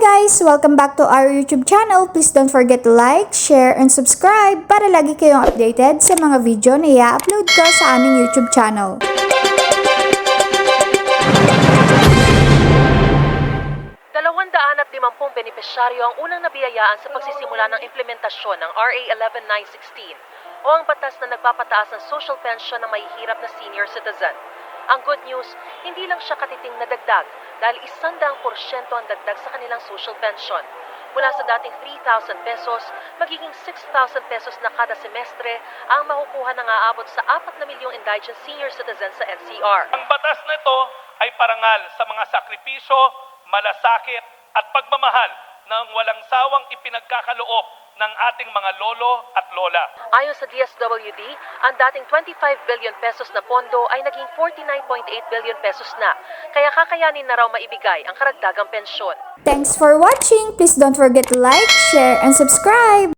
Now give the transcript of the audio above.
guys! Welcome back to our YouTube channel. Please don't forget to like, share, and subscribe para lagi kayong updated sa mga video na i-upload ko sa aming YouTube channel. At limampung benepisyaryo ang unang nabiyayaan sa pagsisimula ng implementasyon ng RA 11916 o ang batas na nagpapataas ng social pension ng mahihirap na senior citizen. Ang good news, hindi lang siya katiting na dagdag dahil isandang porsyento ang dagdag sa kanilang social pension. Mula sa dating 3,000 pesos, magiging 6,000 pesos na kada semestre ang makukuha ng aabot sa 4 na milyong indigent senior citizens sa NCR. Ang batas nito ay parangal sa mga sakripisyo, malasakit at pagmamahal ng walang sawang ipinagkakaloob ng ating mga lolo at lola. Ayon sa DSWD, ang dating 25 billion pesos na pondo ay naging 49.8 billion pesos na, kaya kakayanin na raw maibigay ang karagdagang pensyon. Thanks for watching! Please don't forget to like, share, and subscribe!